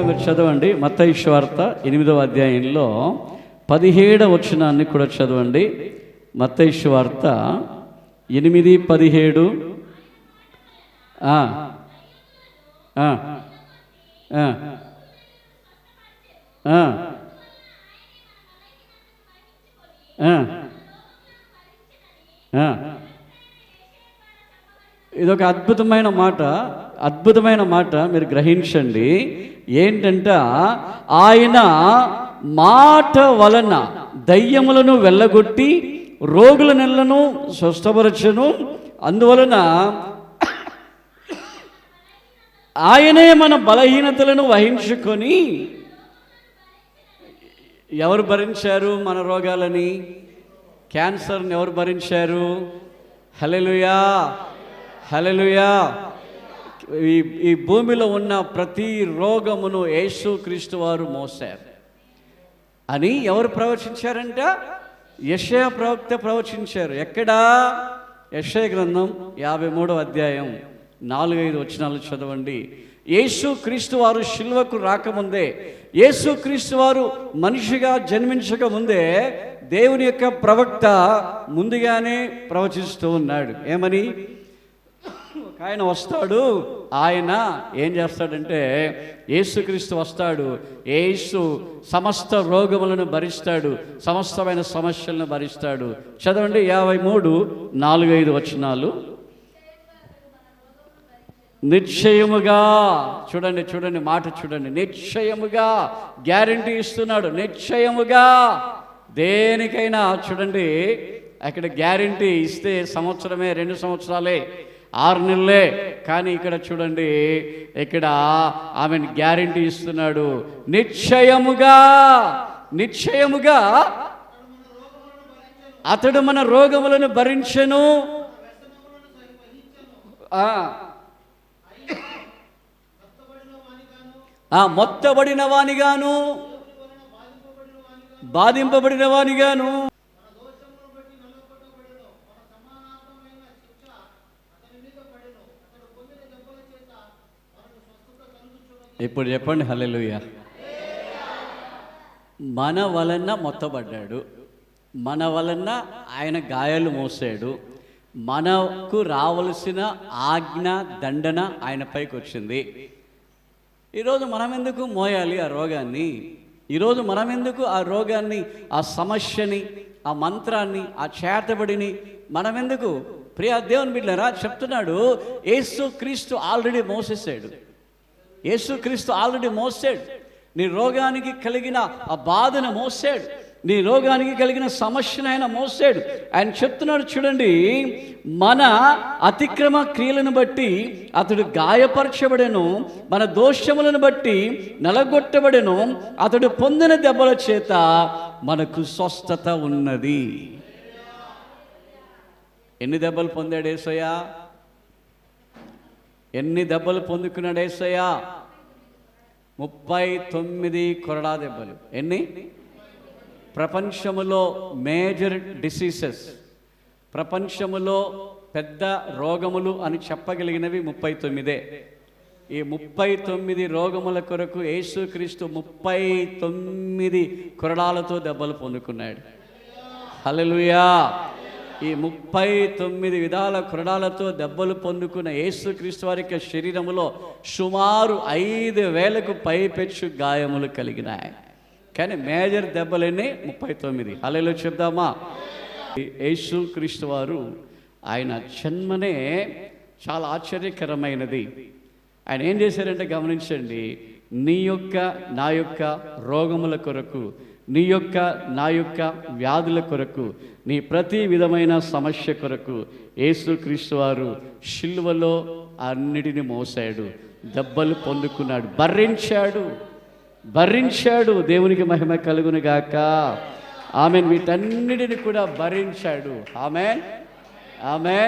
ఒకటి చదవండి. మత్తయి వార్త ఎనిమిదవ అధ్యాయంలో పదిహేడవ వచనాన్ని కూడా చదవండి. మత్తయి వార్త ఎనిమిది పదిహేడు. ఇదొక అద్భుతమైన మాట. అద్భుతమైన మాట మీరు గ్రహించండి. ఏంటంటే ఆయన మాట వలన దయ్యములను వెళ్ళగొట్టి రోగుల నెలను స్వస్థపరచను. అందువలన ఆయనే మన బలహీనతలను వహించుకొని ఎవరు భరించారు మన రోగాలని? క్యాన్సర్ని ఎవరు భరించారు? హలెలుయా హలెలుయా ఈ ఈ భూమిలో ఉన్న ప్రతి రోగమును యేసు క్రీస్తు వారు మోసారు అని ఎవరు ప్రవచించారంట? యశయ ప్రవక్త ప్రవచించారు. ఎక్కడా? యశయ గ్రంథం యాభై మూడవ అధ్యాయం నాలుగైదు వచనాలు చదవండి. యేసు క్రీస్తు వారు శిల్వకు రాకముందే యేసు క్రీస్తు వారు మనిషిగా జన్మించక ముందే దేవుని యొక్క ప్రవక్త ముందుగానే ప్రవచిస్తూ ఉన్నాడు. ఏమని? ఆయన వస్తాడు. ఆయన ఏం చేస్తాడంటే యేసుక్రీస్తు వస్తాడు. యేసు సమస్త రోగములను భరిస్తాడు. సమస్తమైన సమస్యలను భరిస్తాడు. చదవండి యాభై మూడు నాలుగు ఐదు వచనాలు. నిశ్చయముగా చూడండి చూడండి మాట చూడండి. నిశ్చయముగా గ్యారంటీ ఇస్తున్నాడు. నిశ్చయముగా. దేనికైనా చూడండి అక్కడ గ్యారంటీ ఇస్తే సంవత్సరమే రెండు సంవత్సరాలే. ఆరు నెలలే. కానీ ఇక్కడ చూడండి ఇక్కడ ఆమెను గ్యారంటీ ఇస్తున్నాడు. నిశ్చయముగా నిశ్చయముగా అతడు మన రోగములను భరించను. ఆ. మొత్తబడిన వానిగాను బాధింపబడిన వానిగాను. ఇప్పుడు చెప్పండి హలెలుయ మన వలన మొత్తబడ్డాడు. మన వలన ఆయన గాయాలు మోసాడు. మనకు రావలసిన ఆజ్ఞ దండన ఆయన పైకి వచ్చింది. ఈరోజు మనం ఎందుకు మోయాలి ఆ రోగాన్ని? ఈరోజు మనం ఎందుకు ఆ రోగాన్ని ఆ సమస్యని ఆ మంత్రాన్ని ఆ చేతబడిని మనం ఎందుకు ప్రియా దేవుని బిడ్డరా చెప్తున్నాడు యేసు క్రీస్తు ఆల్రెడీ మోసేసాడు యేసుక్రీస్తు ఆల్రెడీ మోసాడు. నీ రోగానికి కలిగిన ఆ బాధను మోసాడు. నీ రోగానికి కలిగిన సమస్యను ఆయన మోసాడు. ఆయన చెప్తున్నాడు చూడండి మన అతిక్రమ క్రియలను బట్టి అతడు గాయపరచబడెను మన దోషములను బట్టి నలగొట్టబడెను అతడు పొందిన దెబ్బల చేత మనకు స్వస్థత ఉన్నది. ఎన్ని దెబ్బలు పొందాడు ఏసయ్యా? ఎన్ని దెబ్బలు పొందుకున్నాడు ఏసయ్యా? ముప్పై తొమ్మిది కొరడా దెబ్బలు. ఎన్ని? ప్రపంచములో మేజర్ డిసీజెస్. ప్రపంచములో పెద్ద రోగములు అని చెప్పగలిగినవి ముప్పై తొమ్మిదే. ఈ ముప్పై తొమ్మిది రోగముల కొరకు యేసుక్రీస్తు ముప్పై తొమ్మిది కొరడాలతో దెబ్బలు పొందుకున్నాడు. హలలుయా ఈ ముప్పై తొమ్మిది విధాల కృణాలతో దెబ్బలు పొందుకున్న యేసుక్రీస్తు వారి యొక్క శరీరములో సుమారు ఐదు వేలకు పైపెచ్చు గాయములు కలిగినాయి. కానీ మేజర్ దెబ్బలన్నీ ముప్పై తొమ్మిది. హలేలో చెప్దామా? యేసుక్రీస్తు వారు ఆయన జన్మనే చాలా ఆశ్చర్యకరమైనది. ఆయన ఏం చేశారంటే గమనించండి నీ యొక్క నా యొక్క రోగముల కొరకు నీ యొక్క నా యొక్క వ్యాధుల కొరకు నీ ప్రతి విధమైన సమస్య కొరకు యేసుక్రీస్తు వారు శిల్వలో అన్నిటిని మోసాడు దెబ్బలు పొందుకున్నాడు భరించాడు భరించాడు దేవునికి మహిమ కలుగునుగాక ఆమె వీటన్నిటిని కూడా భరించాడు. ఆమె ఆమె